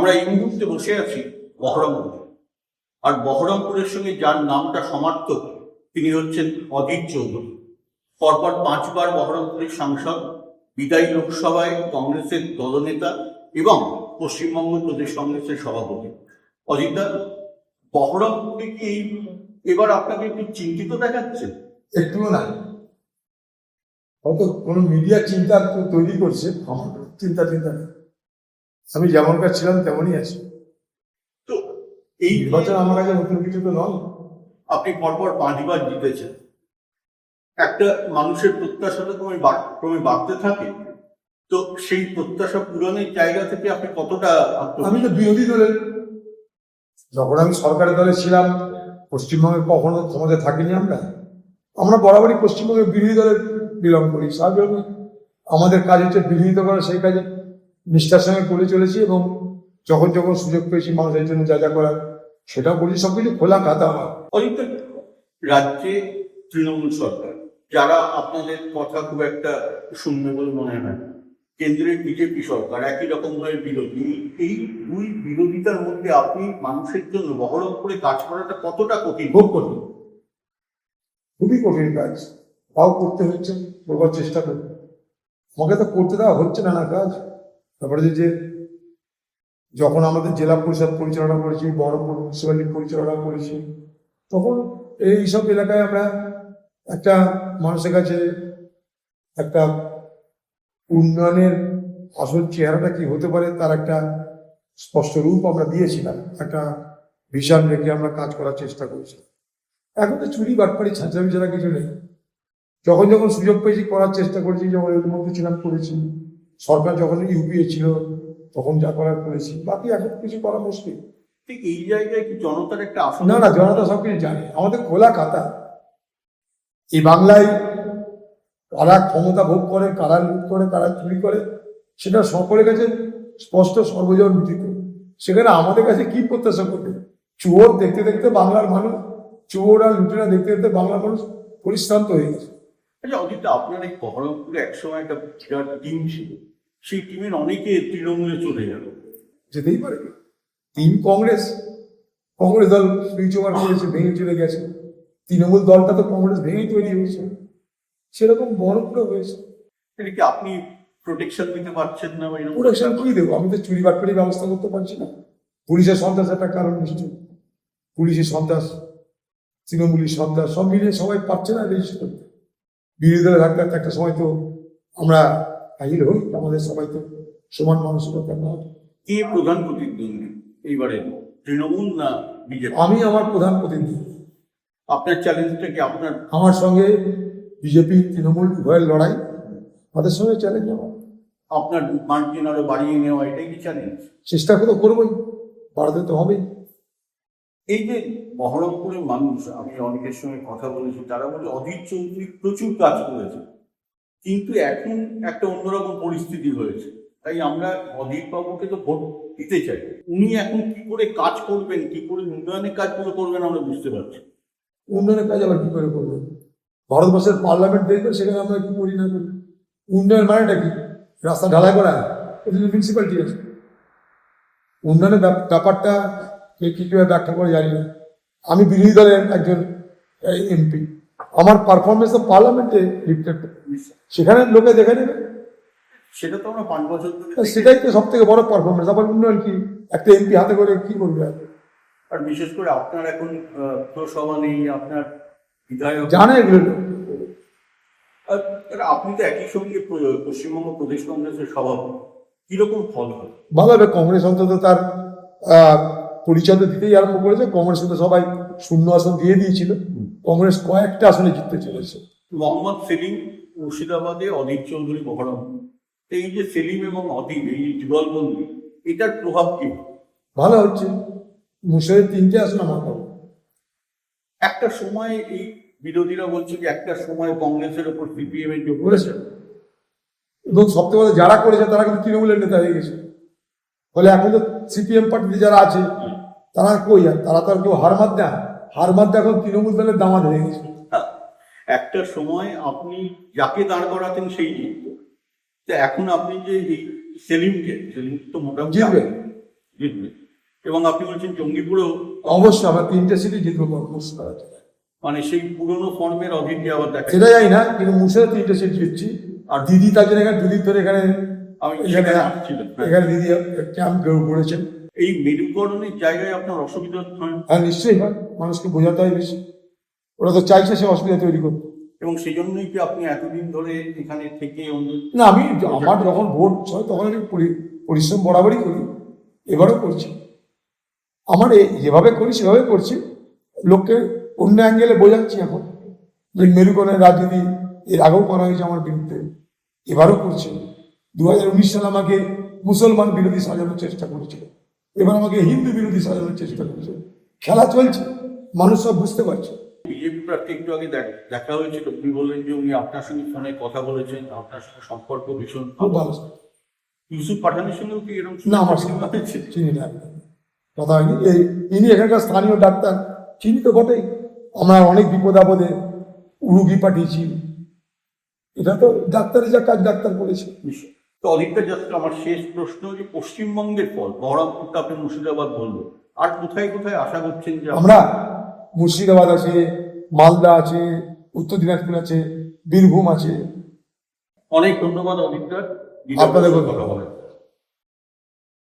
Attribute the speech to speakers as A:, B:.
A: আমরা এই মুহূর্তে বসে আছি বহরমপুরে। আর বহরমপুরের সঙ্গে যার নামটা সমার্থক, তিনি হচ্ছেন অধীর চৌধুরী। পরপর পাঁচবার বহরমপুরের সাংসদ, বিদায়ী লোকসভায় কংগ্রেসের দলনেতা এবং পশ্চিমবঙ্গ প্রদেশ কংগ্রেসের সভাপতি। অজিতদা বহরমপুরে কি এবার আপনাকে একটু চিন্তিত দেখাচ্ছে?
B: একটুও না। হয়তো কোনো মিডিয়া চিন্তা তৈরি করছে চিন্তা চিন্তা নেই। আমি যেমনকার ছিলাম তেমনই আছি।
A: তো এই
B: নির্বাচন আমার কাছে নতুন কিছু তো নয়।
A: আপনি পরপর পাঁচবার জিতেছেন। একটা মানুষের প্রত্যাশা তো ক্রমে বাড়- ক্রমে বাড়তে থাকে। তো সেই প্রত্যাশা পূরণের জায়গা থেকে আপনি কতটা
B: আমি তো বিরোধী দলের যখন আমি সরকারের দলে ছিলাম পশ্চিমবঙ্গে কখনো ক্ষমতায় থাকিনি আমরা। আমরা বরাবরই পশ্চিমবঙ্গের বিরোধী দলে বিলং করি। স্বাভাবিক আমাদের কাজ হচ্ছে বিরোধিতা করা সেই কাজে নিষ্ঠার সঙ্গে করে চলেছি এবং যখন যখন সুযোগ পেয়েছি মানুষের জন্য যা যা করার সেটাও করেছি সবকিছু খোলা খাতা আমার।
A: অজিত রাজ্যে তৃণমূল সরকার যারা আপনাদের কথা খুব একটা শুনবে বলে মনে হয় কেন্দ্রের বিজেপি সরকার একই রকম ভাবে বিরোধী এই দুই বিরোধিতার মধ্যে আপনি মানুষের জন্য বহরম করে কাজ করাটা কতটা কঠিন?
B: খুব কঠিন। খুবই কঠিন কাজ। তাও করতে হচ্ছে করবার চেষ্টা করি আমাকে তো করতে দেওয়া হচ্ছে না না কাজ। তারপরে যে- যখন আমাদের জেলা পরিষদ পরিচালনা করেছি বহরমপুর মিউনিসিপ্যালিটি পরিচালনা করেছি, তখন এই সব এলাকায় আমরা একটা মানুষের কাছে একটা উন্নয়নের আসল চেহারাটা কি হতে পারে তার একটা স্পষ্ট রূপ আমরা দিয়েছিলাম, একটা ভিশন রেখে আমরা কাজ করার চেষ্টা করেছি। এখন তো চুরি, বাটপাড়ি ছাঁচামি ছাড়া কিছু নেই। যখন যখন সুযোগ পেয়েছি করার চেষ্টা করেছি, যখন এর মধ্যে ছিলাম, করেছি। সরকার যখন ইউপিএ ছিল তখন যা করার করেছি বাকি এখন কিছু করা মুশকিল।
A: ঠিক এই জায়গায় কি জনতার একটা আসন
B: না না জনতা সবকিছু জানে। আমাদের খোলা খাতা। এই বাংলায় কারা ক্ষমতা ভোগ করে কারা লুট করে কারা চুরি করে সেটা সকলের কাছে স্পষ্ট সর্বজন বিদিত সেখানে আমাদের কাছে কি প্রত্যাশা করবে? চোর দেখতে দেখতে বাংলার মানুষ চোর আর লুটেরা দেখতে দেখতে বাংলার মানুষ পরিশ্রান্ত হয়ে গেছে।
A: আচ্ছা অজিত আপনার এই বহরমপুরে একসময় একটা টিম ছিল। সেই টিমের অনেকে তৃণমূলে চলে গেল।
B: যেতেই পারে। তিন কংগ্রেস কংগ্রেস দল সুইচ ওভার করেছে ভেঙে চলে গেছে। তৃণমূল দলটা তো কংগ্রেস ভেঙেই তৈরি হয়েছে। সেরকম বহরমপুরে হয়েছে।
A: এটা কি আপনি প্রোটেকশন দিতে পারছেন না
B: প্রোটেকশন কি দেবো। আমি তো চুরি বাটপাড়ি ব্যবস্থা করতে পারছি না। পুলিশের সন্ত্রাস একটা কারণ নিশ্চয়ই। পুলিশের সন্ত্রাস তৃণমূলের সন্ত্রাস সব মিলিয়ে সবাই পাচ্ছে না রেজিস্টার করতে। বিরোধী দলে থাকতে থাকতে একটা সময় তো আমরা হই আমাদের সবাই তো সমান মানসিকতা না
A: কে প্রধান প্রতিদ্বন্দ্বী এইবারে তৃণমূল না বিজেপি?
B: আমি আমার প্রধান প্রতিনিধি
A: আপনার চ্যালেঞ্জটা কি আপনার?
B: আমার সঙ্গে বিজেপি তৃণমূল উভয়ের লড়াই। তাদের সঙ্গে চ্যালেঞ্জ আমার।
A: আপনার মার্জিন আরও বাড়িয়ে নেওয়া এটাই কি চ্যালেঞ্জ
B: চেষ্টা করে করবোই বাড়াতে তো হবেই।
A: এই যে বহরমপুরের মানুষ আমি অনেকের সঙ্গে কথা বলেছি তারা বলে অধীর চৌধুরী প্রচুর কাজ করেছে। কিন্তু এখন একটা অন্যরকম পরিস্থিতি হয়েছে। তাই আমরা অধীর বাবুকে তো ভোট দিতে চাই। উনি এখন কি করে কাজ করবেন, কি করে উন্নয়নের কাজগুলো করবেন আমরা বুঝতে পারছি
B: উন্নয়নের কাজ আবার কি করে করবেন ভারতবর্ষের পার্লামেন্ট দেখবে সেখানে আমরা কি করি না করি? উন্নয়ন মানেটা কি? রাস্তা ঢালাই করা, এটা মিউনিসিপ্যালিটি আছে। উন্নয়নের ব্যাপ- ব্যাপারটা কে কি কীভাবে ব্যাখ্যা করে জানি না। আমি বিরোধী দলের একজন এমপি আমার পারফরমেন্স পার্লামেন্টে রিফ্লেক্ট সেখানে লোকে দেখে নেবে।
A: সেটা তো আমরা পাঁচ বছর ধরে
B: সেটাই তো সব থেকে বড় পারফরমেন্স আবার উন্নয়ন কি? একটা এমপি হাতে করে কি করবে আর?
A: বিশেষ করে আপনার এখন পুরসভা নেই আপনার বিধায়ক
B: জানে এগুলো
A: আপনি তো একই সঙ্গে পশ্চিমবঙ্গ প্রদেশ কংগ্রেসের সভাপতি। কীরকম ফল হয়
B: ভালো হবে। কংগ্রেস অন্তত তার পরিচয় দিতেই আরম্ভ করেছে। কংগ্রেস তো সবাই শূন্য আসন দিয়ে দিয়েছিল। কংগ্রেস কয়েকটা আসনে জিততে চলেছে।
A: মোহাম্মদ সেলিম মুর্শিদাবাদে অধীর চৌধুরী বহরমপুর এই যে সেলিম এবং অধীর এই যে যুগলবন্দি এটার প্রভাব কি?
B: ভালো হচ্ছে। মুসের তিনটে আসন আমার পাবো
A: একটা সময় এই বিরোধীরা বলছে যে একটা সময় কংগ্রেসের ওপর সিপিএম এর যোগ
B: করেছে। এবং সবথেকে যারা করেছে তারা কিন্তু তৃণমূলের নেতা হয়ে গেছে। ফলে এখন তো সিপিএম পার্টিতে যারা আছে তারা কই আর? তারা তো আর কেউ হার মাত দেয় হার দেয় এখন তৃণমূল দলের দামাত হয়ে গেছে।
A: একটা সময় আপনি যাকে দাঁড় করাতেন সেই জিতত তো এখন আপনি যে এই সেলিমকে সেলিম তো মোটামুটি
B: জিতবে।
A: জিতবে। এবং আপনি বলছেন জঙ্গিপুরেও
B: অবশ্যই আমরা তিনটে সিটি জিতবো।
A: মানে সেই পুরনো ফর্মের অধীরকে আবার দেখা
B: সেটা যাই না কিন্তু মুর্শিদাবাদ তিনটে সিট জিতছি। আর দিদি তার জন্য এখানে দুদিন ধরে এখানে
A: আমি
B: এখানে
A: হ্যাঁ।
B: এখানে দিদি ক্যাম্প করেছেন
A: এই মেরুকরণের জায়গায় আপনার অসুবিধা হয়
B: হ্যাঁ নিশ্চয়ই হয়। মানুষকে বোঝাতে হয় বেশি। ওরা তো চাইছে সে অসুবিধা তৈরি করতে
A: এবং সেই জন্যই কি আপনি এতদিন ধরে এখানে থেকে
B: না আমি আমার যখন ভোট হয় তখন আমি পরি- পরিশ্রম বরাবরই করি। এবারও করছি। আমার যেভাবে করি সেভাবে করছি। লোককে অন্য অ্যাঙ্গেলে বোঝাচ্ছি এখন। যে মেরুকরণের রাজনীতি এর আগেও করা হয়েছে আমার বিরুদ্ধে। এবারও করছে। দু হাজার উনিশ সালে আমাকে মুসলমান বিরোধী সাজানোর চেষ্টা করেছিল। এবার আমাকে হিন্দু বিরোধী সাজানোর চেষ্টা করেছে। খেলা চলছে মানুষ সব বুঝতে পারছে।
A: বিজেপি প্রার্থী একটু আগে দেখ- হয়েছিল। আপনি বললেন যে উনি আপনার সঙ্গে ফোনে কথা বলেছেন আপনার সঙ্গে সম্পর্ক ভীষণ
B: খুব ভালো।
A: ইউসুফ পাঠানের সঙ্গেও কি এরকম
B: না আমার
A: হয়েছে?
B: চিনি না। কথা হয়নি। এই ইনি এখানকার স্থানীয় ডাক্তার চিনি তো বটেই। আমরা অনেক বিপদ আপদে রুগী পাঠিয়েছি। এটা তো ডাক্তারের যা কাজ ডাক্তার করেছে।
A: নিশ্চয়ই। তো অধিকটা জাস্ট আমার শেষ প্রশ্ন যে পশ্চিমবঙ্গের ফল বহরমপুরটা আপনি মুর্শিদাবাদ বলল আর কোথায় কোথায় আশা করছেন যে
B: আমরা মুর্শিদাবাদ আছে মালদা আছে উত্তর দিনাজপুর আছে বীরভূম আছে।
A: অনেক ধন্যবাদ অধিকটা
B: আপনাদের
A: কথা বলার